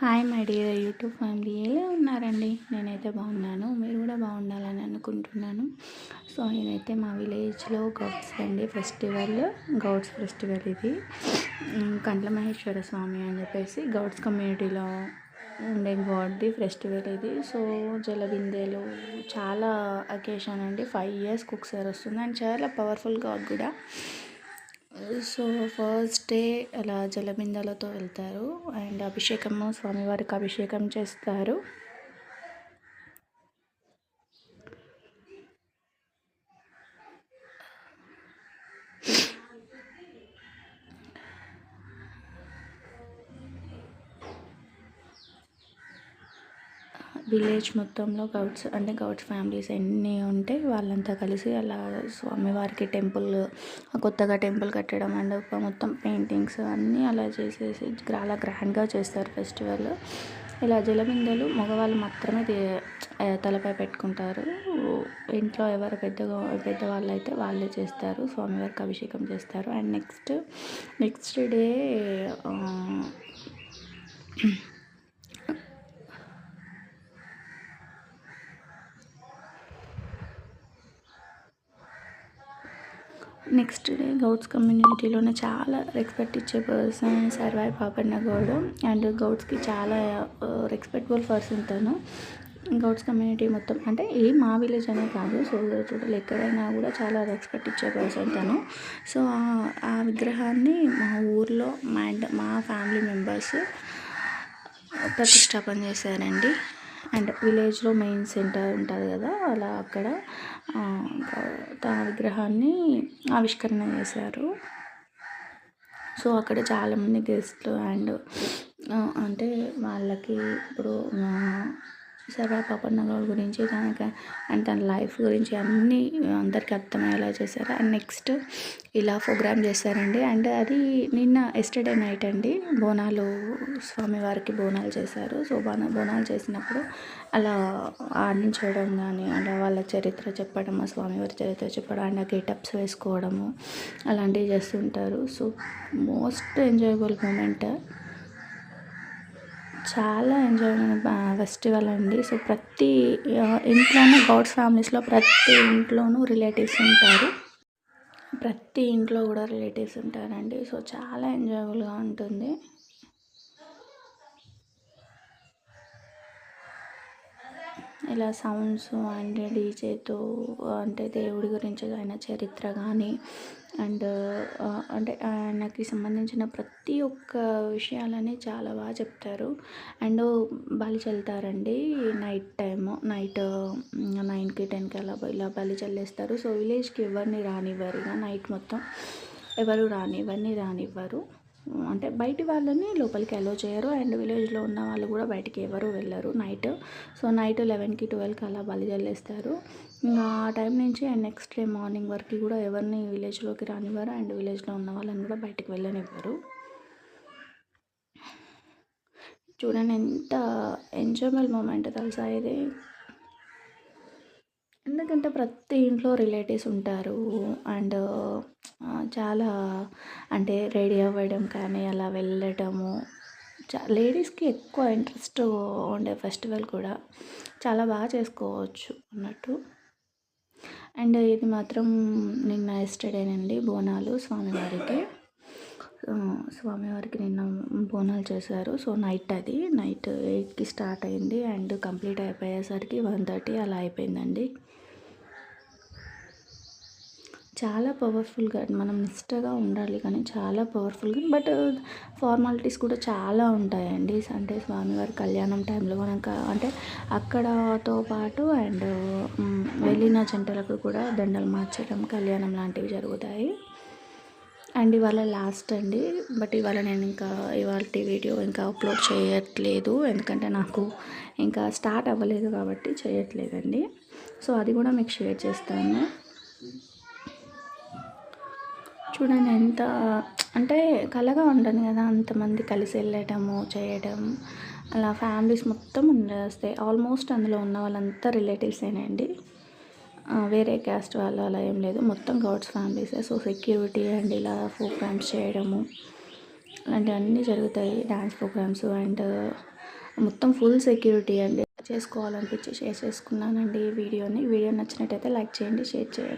Hi my dear YouTube family ఎలా ఉన్నారండి? నేనైతే బాగున్నాను. మీరు కూడా బాగుండాలని అనుకుంటున్నాను. సో నేనైతే మా విలేజ్లో గౌడ్స్ అండి. ఫెస్టివల్ గౌడ్స్ ఫెస్టివల్ ఇది. కండ్ల కంట్ల మహేశ్వర స్వామి అని చెప్పేసి గౌడ్స్ కమ్యూనిటీలో ఉండే గాడ్ది ఫెస్టివల్ ఇది. సో జలబిందేలు చాలా అకేషన్ అండి. ఫైవ్ ఇయర్స్కి ఒకసారి వస్తుంది. అండ్ చాలా పవర్ఫుల్ గాడ్ కూడా. సో ఫస్ట్ డే అలా జలబిందలతో వెళ్తారు అండ్ అభిషేకము స్వామివారికి అభిషేకం చేస్తారు. విలేజ్ మొత్తంలో గౌడ్స్ అంటే గౌడ్స్ ఫ్యామిలీస్ ఎన్ని ఉంటే వాళ్ళంతా కలిసి అలా స్వామివారికి టెంపుల్ కొత్తగా టెంపుల్ కట్టడం అండ్ మొత్తం పెయింటింగ్స్ అన్నీ అలా చేసేసి చాలా గ్రాండ్గా చేస్తారు ఫెస్టివల్. ఇలా జలబిందెలు మగవాళ్ళు మాత్రమే తలపై పెట్టుకుంటారు. ఇంట్లో ఎవరు పెద్దగా పెద్దవాళ్ళు అయితే వాళ్ళే చేస్తారు. స్వామివారికి అభిషేకం చేస్తారు. And next next day next day Gouds కమ్యూనిటీలోనే చాలా రెస్పెక్ట్ ఇచ్చే పర్సన్ సర్వాయి పాపన్న గౌడ్ అండ్ గౌడ్స్కి చాలా uh, రెస్పెక్టబుల్ పర్సన్ తను. గౌడ్స్ కమ్యూనిటీ మొత్తం అంటే ఏ మా విలేజ్ అనే కాదు. సో టోటల్ ఎక్కడైనా కూడా చాలా రెస్పెక్ట్ ఇచ్చే పర్సన్ తను. సో ఆ- విగ్రహాన్ని మా ఊర్లో మా మా ఫ్యామిలీ మెంబర్స్ uh, ప్రతిష్టాపన చేశారండి. అండ్ విలేజ్లో మెయిన్ సెంటర్ ఉంటుంది కదా అలా అక్కడ తన విగ్రహాన్ని ఆవిష్కరణ చేశారు. సో అక్కడ చాలామంది గెస్ట్లు అండ్ అంటే వాళ్ళకి ఇప్పుడు సర్వా పాపన్న గౌడ్ గురించి తనకి అండ్ తన లైఫ్ గురించి అన్నీ అందరికీ అర్థమయ్యేలా చేశారు. అండ్ నెక్స్ట్ ఇలా ప్రోగ్రామ్ చేశారండి అండ్ అది నిన్న ఎస్టర్డే నైట్ అండి బోనాలు స్వామివారికి బోనాలు చేశారు. సో బోనా బోనాలు చేసినప్పుడు అలా ఆడించడం కానీ అలా వాళ్ళ చరిత్ర చెప్పడం ఆ స్వామివారి చరిత్ర చెప్పడం అండ్ గెటప్స్ వేసుకోవడము అలాంటివి చేస్తుంటారు. సో మోస్ట్ ఎంజాయబుల్ మూమెంట్ చాలా ఎంజాయ్మెంట్ ఫెస్టివల్ అండి. సో ప్రతి ఇంట్లోనూ గాడ్స్ ఫ్యామిలీస్లో ప్రతి ఇంట్లోనూ రిలేటివ్స్ ఉంటారు. ప్రతి ఇంట్లో కూడా రిలేటివ్స్ ఉంటారండి. సో చాలా ఎంజాయబుల్గా ఉంటుంది. ఇలా సౌండ్స్ అండ్ డీజేతో అంటే దేవుడి గురించి ఆయన చరిత్ర కానీ అండ్ అంటే ఆయనకి సంబంధించిన ప్రతి ఒక్క విషయాలని చాలా బాగా చెప్తారు. అండ్ బలి చల్లుతారండి నైట్ టైము నైట్ నైన్కి టెన్కి అలా ఇలా బలి చల్లేస్తారు. సో విలేజ్కి ఎవరిని రానివ్వరు. ఇక నైట్ మొత్తం ఎవరు రానివ్వని రానివ్వరు. అంటే బయటి వాళ్ళని లోపలికి అలో చేయరు. అండ్ విలేజ్లో ఉన్న వాళ్ళు కూడా బయటికి ఎవరు వెళ్ళరు నైట్. సో నైట్ లెవెన్కి ట్వెల్వ్కి అలా బలి చల్లేస్తారు ఇంకా ఆ టైం నుంచి అండ్ నెక్స్ట్ డే మార్నింగ్ వరకు కూడా ఎవరిని విలేజ్లోకి రానివ్వరు. అండ్ విలేజ్లో ఉన్న వాళ్ళని కూడా బయటికి వెళ్ళనివ్వరు. చూడండి ఎంత ఎంజాయబుల్ మూమెంట్ తెలుసా ఇది. ఎందుకంటే ప్రతి ఇంట్లో రిలేటివ్స్ ఉంటారు అండ్ చాలా అంటే రెడీ అవ్వడం కానీ అలా వెళ్ళటము చా లేడీస్కి ఎక్కువ ఇంట్రెస్ట్ ఉండే ఫెస్టివల్ కూడా చాలా బాగా చేసుకోవచ్చు అన్నట్టు. అండ్ ఇది మాత్రం నిన్న ఎస్టర్డేనండి బోనాలు స్వామివారికి. స్వామివారికి నిన్న బోనాలు చేశారు. సో నైట్ అది. నైట్ ఎయిట్కి స్టార్ట్ అయింది అండ్ కంప్లీట్ అయిపోయేసరికి వన్ థర్టీ అలా అయిపోయిందండి. చాలా పవర్ఫుల్గా మనం నిష్టగా ఉండాలి కానీ చాలా పవర్ఫుల్గా బట్ ఫార్మాలిటీస్ కూడా చాలా ఉంటాయండి. అంటే స్వామివారి కళ్యాణం టైంలో మనం అంటే అక్కడతో పాటు అండ్ వెళ్ళిన జంటలకు కూడా దండలు మార్చడం కళ్యాణం లాంటివి జరుగుతాయి. అండ్ ఇవాళ లాస్ట్ అండి. బట్ ఇవాళ నేను ఇంకా ఇవాళ వీడియో ఇంకా అప్లోడ్ చేయట్లేదు. ఎందుకంటే నాకు ఇంకా స్టార్ట్ అవ్వలేదు కాబట్టి చేయట్లేదండి. సో అది కూడా మీకు షేర్ చేస్తాను. చూడండి ఎంత అంటే కలగా ఉంటుంది కదా అంతమంది కలిసి వెళ్ళటము చేయడం అలా ఫ్యామిలీస్ మొత్తం వస్తాయి ఆల్మోస్ట్ అందులో ఉన్న వాళ్ళంతా రిలేటివ్సేనండి అండి వేరే క్యాస్ట్ వాళ్ళు అలా ఏం లేదు. మొత్తం గౌడ్స్ ఫ్యామిలీసే. సో సెక్యూరిటీ అండ్ ఇలా ప్రోగ్రామ్స్ చేయడము అలాంటివన్నీ జరుగుతాయి. డ్యాన్స్ ప్రోగ్రామ్స్ అండ్ మొత్తం ఫుల్ సెక్యూరిటీ అండి. చేసుకోవాలనిపించి షేర్ చేసుకున్నానండి ఈ వీడియోని. వీడియో నచ్చినట్టయితే లైక్ చేయండి షేర్ చేయండి.